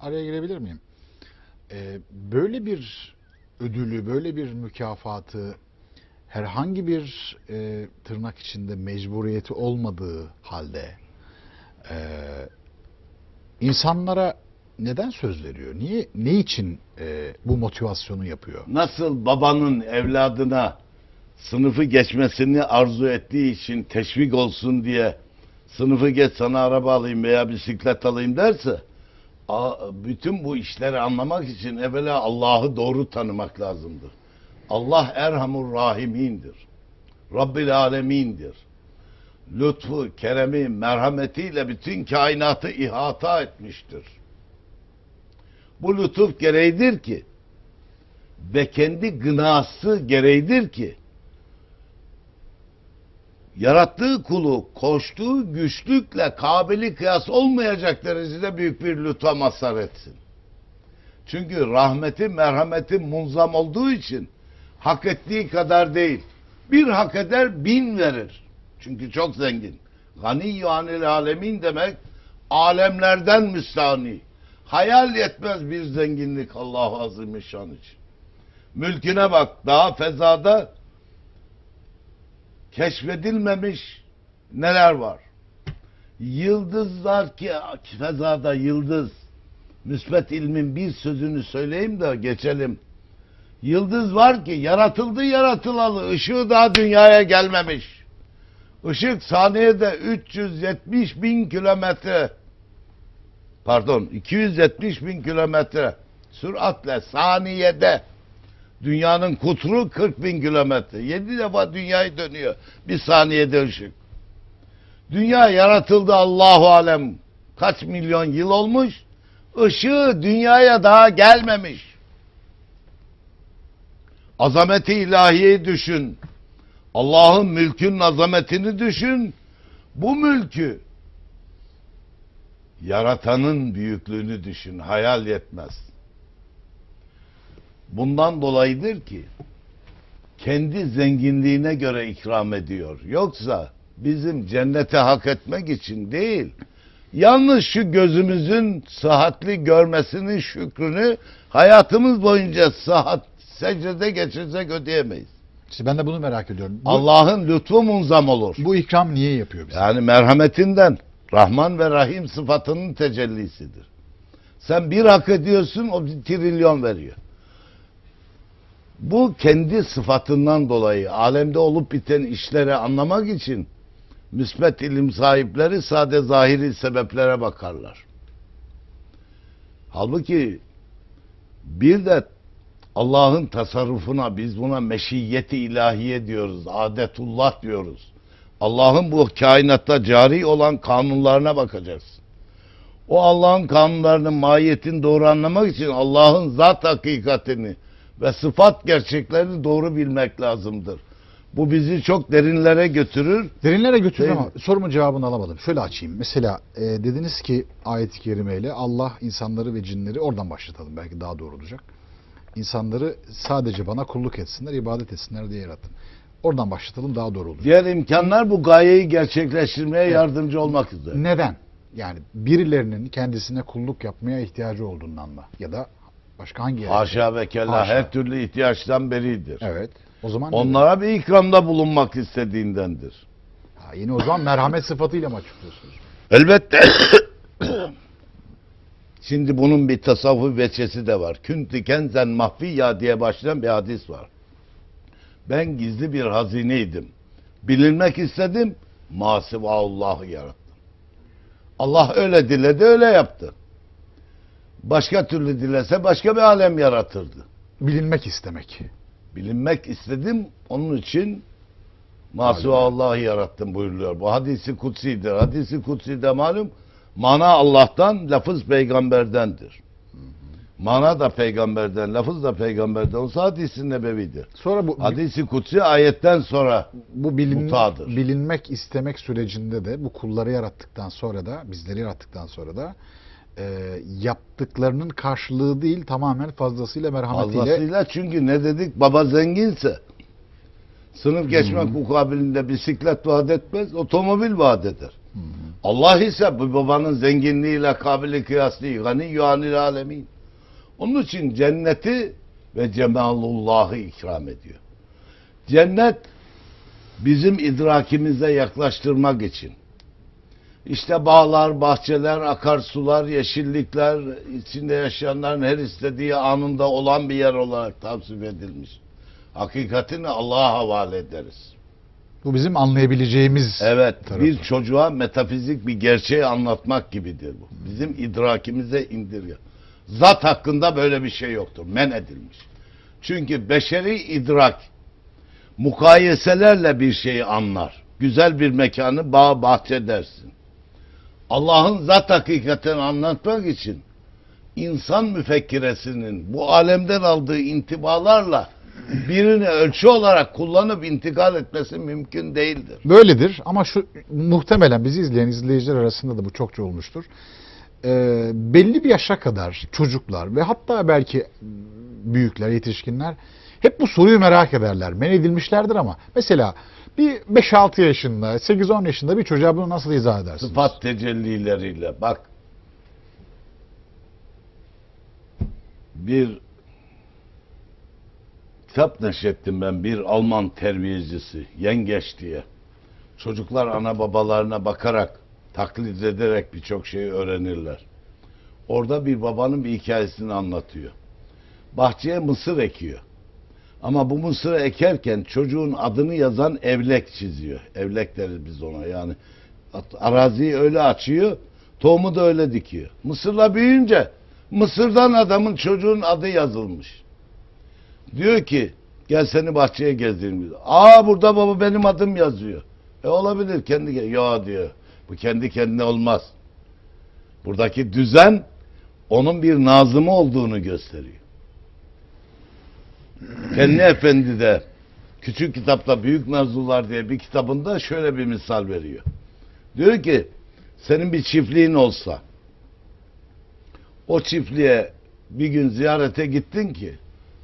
araya girebilir miyim? Ee, böyle bir ödülü, böyle bir mükafatı herhangi bir e, tırnak içinde mecburiyeti olmadığı halde e, insanlara neden söz veriyor? Niye, ne için e, bu motivasyonu yapıyor? Nasıl babanın evladına sınıfı geçmesini arzu ettiği için teşvik olsun diye sınıfı geç sana araba alayım veya bisiklet alayım derse bütün bu işleri anlamak için evvela Allah'ı doğru tanımak lazımdır. Allah Erhamur Rahimindir. Rabbil Alemindir. Lütfu, keremi, merhametiyle bütün kainatı ihata etmiştir. Bu lütuf gereğidir ki ve kendi gınası gereğidir ki yarattığı kulu koştuğu güçlükle kabili kıyas olmayacak derecede büyük bir lütfa mazhar etsin. Çünkü rahmeti merhameti munzam olduğu için hak ettiği kadar değil. Bir hak eder bin verir. Çünkü çok zengin. Gani anil alemin demek alemlerden müstahni. Hayal yetmez bir zenginlik Allah-u Azimüşşan için. Mülküne bak daha fezada keşfedilmemiş neler var. Yıldızlar ki fezada yıldız. Müsbet ilmin bir sözünü söyleyeyim de geçelim. Yıldız var ki yaratıldı yaratılalı ışığı daha dünyaya gelmemiş. Işık saniyede 370 bin kilometre pardon 270 bin kilometre süratle saniyede dünyanın kutru 40 bin kilometre. 7 defa dünyayı dönüyor bir saniyede ışık. Dünya yaratıldı Allahu alem kaç milyon yıl olmuş. Işığı dünyaya daha gelmemiş. Azameti ilahiyeyi düşün. Allah'ın mülkünün azametini düşün. Bu mülkü yaratanın büyüklüğünü düşün. Hayal yetmez. Bundan dolayıdır ki kendi zenginliğine göre ikram ediyor. Yoksa bizim cennete hak etmek için değil. Yalnız şu gözümüzün sıhhatli görmesinin şükrünü hayatımız boyunca sıhhat secdede geçirsek ödeyemeyiz. İşte ben de bunu merak ediyorum. Bu, Allah'ın lütfu munzam olur. bu ikram niye yapıyor bize? Yani merhametinden Rahman ve Rahim sıfatının tecellisidir. Sen bir hak ediyorsun o bir trilyon veriyor. Bu kendi sıfatından dolayı alemde olup biten işleri anlamak için müsbet ilim sahipleri sade zahiri sebeplere bakarlar. Halbuki bir de Allah'ın tasarrufuna biz buna meşiyeti ilahiye diyoruz, adetullah diyoruz. Allah'ın bu kainatta cari olan kanunlarına bakacağız. O Allah'ın kanunlarının mahiyetini doğru anlamak için Allah'ın zat hakikatini ve sıfat gerçeklerini doğru bilmek lazımdır. Bu bizi çok derinlere götürür. Derinlere götürür Değil ama mi? sorumun cevabını alamadım. Şöyle açayım. Mesela e, dediniz ki ayet-i kerimeyle Allah insanları ve cinleri oradan başlatalım belki daha doğru olacak. İnsanları sadece bana kulluk etsinler, ibadet etsinler diye yarattım. Oradan başlatalım daha doğru olacak. Diğer imkanlar bu gayeyi gerçekleştirmeye Evet. yardımcı olmak üzere. Neden? Yani birilerinin kendisine kulluk yapmaya ihtiyacı olduğundan mı? Ya da başka hangi yere? Haşa ve kella Haşa. her türlü ihtiyaçtan beridir. Evet. O zaman? Onlara bir ikramda bulunmak istediğindendir. Ha, yine o zaman merhamet sıfatıyla mı açıklıyorsunuz? Elbette. Şimdi bunun bir tasavvuf veçesi de var. Küntü kenzen mahfiyya diye başlayan bir hadis var. Ben gizli bir hazineydim. Bilinmek istedim. Masiva Allah'ı yarattım. Allah öyle diledi öyle yaptı. Başka türlü dilese başka bir alem yaratırdı. Bilinmek istemek. Bilinmek istedim onun için Masiva Allah'ı yarattım buyuruluyor. Bu hadisi kutsidir. Hadisi kutsi de malum mana Allah'tan, lafız peygamberdendir. Mana da peygamberden, lafız da peygamberden olsa hadisi nebevidir. Sonra bu Hadisi kutsi ayetten sonra bu bilin, mutadır. bilinmek istemek sürecinde de bu kulları yarattıktan sonra da bizleri yarattıktan sonra da e, yaptıklarının karşılığı değil tamamen fazlasıyla merhametiyle fazlasıyla çünkü ne dedik baba zenginse sınıf geçmek mukabilinde bisiklet vaat etmez, otomobil vaat eder. Allah ise bu babanın zenginliğiyle kabili kıyaslı gani yuanil alemin. Onun için cenneti ve cemalullahı ikram ediyor. Cennet bizim idrakimize yaklaştırmak için. İşte bağlar, bahçeler, akarsular, yeşillikler, içinde yaşayanların her istediği anında olan bir yer olarak tavsiye edilmiş. Hakikatini Allah'a havale ederiz. Bu bizim anlayabileceğimiz Evet, tarafı. bir çocuğa metafizik bir gerçeği anlatmak gibidir bu. Bizim idrakimize indiriyor. Zat hakkında böyle bir şey yoktur. Men edilmiş. Çünkü beşeri idrak mukayeselerle bir şeyi anlar. Güzel bir mekanı bağ bahçe dersin. Allah'ın zat hakikatini anlatmak için insan müfekkiresinin bu alemden aldığı intibalarla birini ölçü olarak kullanıp intikal etmesi mümkün değildir. Böyledir ama şu muhtemelen bizi izleyen izleyiciler arasında da bu çokça olmuştur. Ee, belli bir yaşa kadar çocuklar ve hatta belki büyükler, yetişkinler hep bu soruyu merak ederler. Men edilmişlerdir ama mesela bir 5-6 yaşında, 8-10 yaşında bir çocuğa bunu nasıl izah edersiniz? Sıfat tecellileriyle bak. Bir kitap neşrettim ben bir Alman terbiyecisi yengeç diye. Çocuklar ana babalarına bakarak taklit ederek birçok şeyi öğrenirler. Orada bir babanın bir hikayesini anlatıyor. Bahçeye mısır ekiyor. Ama bu mısırı ekerken çocuğun adını yazan evlek çiziyor. Evlek deriz biz ona yani. Araziyi öyle açıyor, tohumu da öyle dikiyor. Mısırla büyüyünce Mısır'dan adamın çocuğun adı yazılmış. Diyor ki gel seni bahçeye gezdireyim. diyor. Aa burada baba benim adım yazıyor. E olabilir kendi ya diyor. Bu kendi kendine olmaz. Buradaki düzen onun bir nazımı olduğunu gösteriyor. Kendi Efendi de küçük kitapta Büyük Mevzular diye bir kitabında şöyle bir misal veriyor. Diyor ki senin bir çiftliğin olsa o çiftliğe bir gün ziyarete gittin ki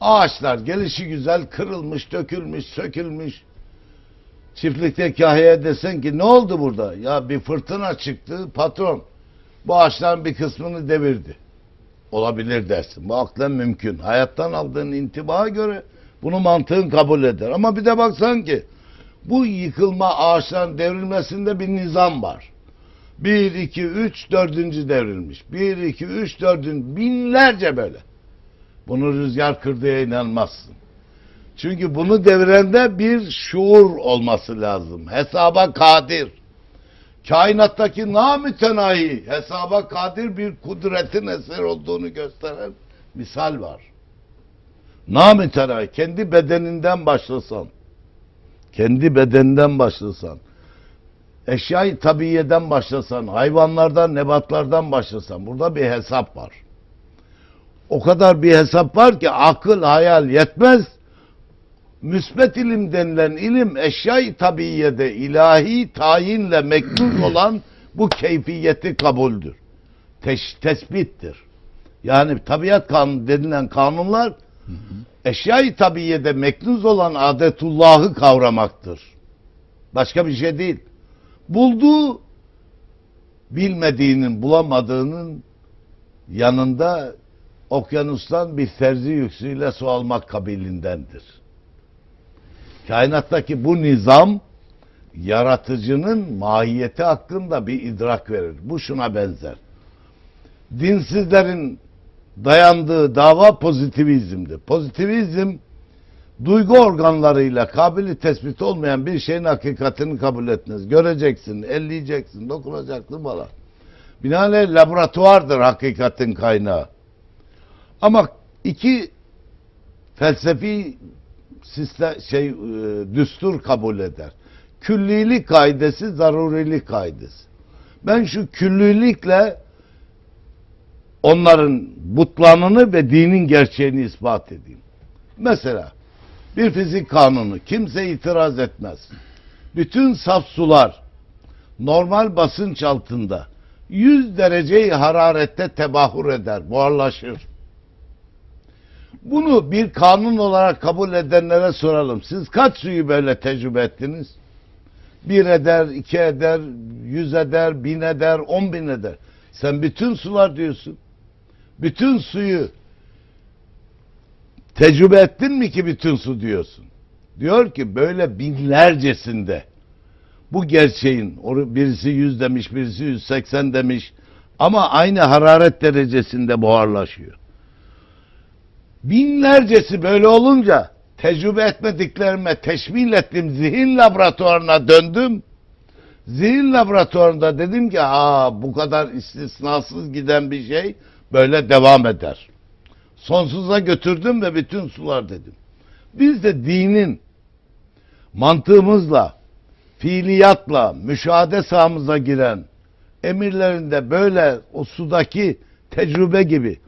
ağaçlar gelişi güzel kırılmış, dökülmüş, sökülmüş. Çiftlikte kahyaya desen ki ne oldu burada? Ya bir fırtına çıktı patron. Bu ağaçların bir kısmını devirdi. Olabilir dersin. Bu aklen mümkün. Hayattan aldığın intibaya göre bunu mantığın kabul eder. Ama bir de baksan ki bu yıkılma ağaçların devrilmesinde bir nizam var. 1, 2, 3, dördüncü devrilmiş. 1, 2, 3, dördüncü. Binlerce böyle. Bunu rüzgar kırdığına inanmazsın. Çünkü bunu devirende bir şuur olması lazım. Hesaba kadir. Kainattaki namütenahi hesaba kadir bir kudretin eser olduğunu gösteren misal var. Namütenahi kendi bedeninden başlasan, kendi bedeninden başlasan, eşyayı tabiyeden başlasan, hayvanlardan, nebatlardan başlasan burada bir hesap var. O kadar bir hesap var ki akıl, hayal yetmez. Müsbet ilim denilen ilim eşyayı tabiyede ilahi tayinle meknun olan bu keyfiyeti kabuldür. Teş, tespittir. Yani tabiat kanunu denilen kanunlar eşyayı tabiyede meknuz olan adetullahı kavramaktır. Başka bir şey değil. Bulduğu bilmediğinin, bulamadığının yanında okyanustan bir terzi yüksüyle su almak kabilindendir. Kainattaki bu nizam yaratıcının mahiyeti hakkında bir idrak verir. Bu şuna benzer. Dinsizlerin dayandığı dava pozitivizmdir. Pozitivizm duygu organlarıyla kabili tespit olmayan bir şeyin hakikatini kabul etmez. Göreceksin, elleyeceksin, dokunacaksın falan. Binaenaleyh laboratuvardır hakikatin kaynağı. Ama iki felsefi sistem şey e, düstur kabul eder. Küllilik kaidesi, zarurilik kaidesi. Ben şu küllilikle onların butlanını ve dinin gerçeğini ispat edeyim. Mesela bir fizik kanunu kimse itiraz etmez. Bütün saf sular normal basınç altında 100 dereceyi hararette tebahür eder, buharlaşır. Bunu bir kanun olarak kabul edenlere soralım. Siz kaç suyu böyle tecrübe ettiniz? Bir eder, iki eder, yüz eder, bin eder, on bin eder. Sen bütün sular diyorsun. Bütün suyu tecrübe ettin mi ki bütün su diyorsun. Diyor ki böyle binlercesinde bu gerçeğin birisi yüz demiş, birisi yüz seksen demiş ama aynı hararet derecesinde buharlaşıyor. Binlercesi böyle olunca tecrübe etmediklerime teşmil ettim. Zihin laboratuvarına döndüm. Zihin laboratuvarında dedim ki aa bu kadar istisnasız giden bir şey böyle devam eder. Sonsuza götürdüm ve bütün sular dedim. Biz de dinin mantığımızla, fiiliyatla, müşahede sahamıza giren emirlerinde böyle o sudaki tecrübe gibi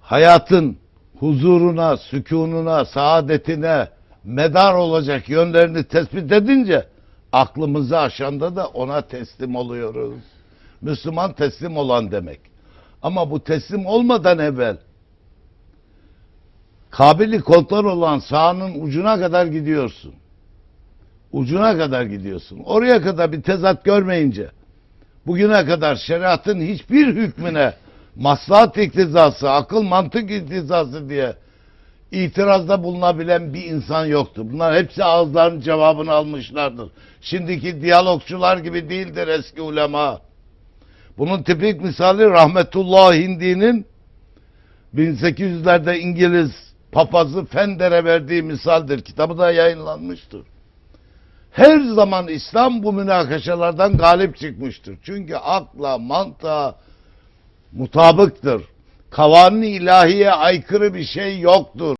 hayatın huzuruna, sükununa, saadetine medar olacak yönlerini tespit edince aklımızı aşanda da ona teslim oluyoruz. Müslüman teslim olan demek. Ama bu teslim olmadan evvel kabili kontrol olan sahanın ucuna kadar gidiyorsun. Ucuna kadar gidiyorsun. Oraya kadar bir tezat görmeyince bugüne kadar şeriatın hiçbir hükmüne maslahat iktizası, akıl mantık iktizası diye itirazda bulunabilen bir insan yoktur. Bunlar hepsi ağızlarının cevabını almışlardır. Şimdiki diyalogçular gibi değildir eski ulema. Bunun tipik misali Rahmetullah Hindi'nin 1800'lerde İngiliz papazı Fender'e verdiği misaldir. Kitabı da yayınlanmıştır. Her zaman İslam bu münakaşalardan galip çıkmıştır. Çünkü akla, mantığa mutabıktır. Kavanı ilahiye aykırı bir şey yoktur.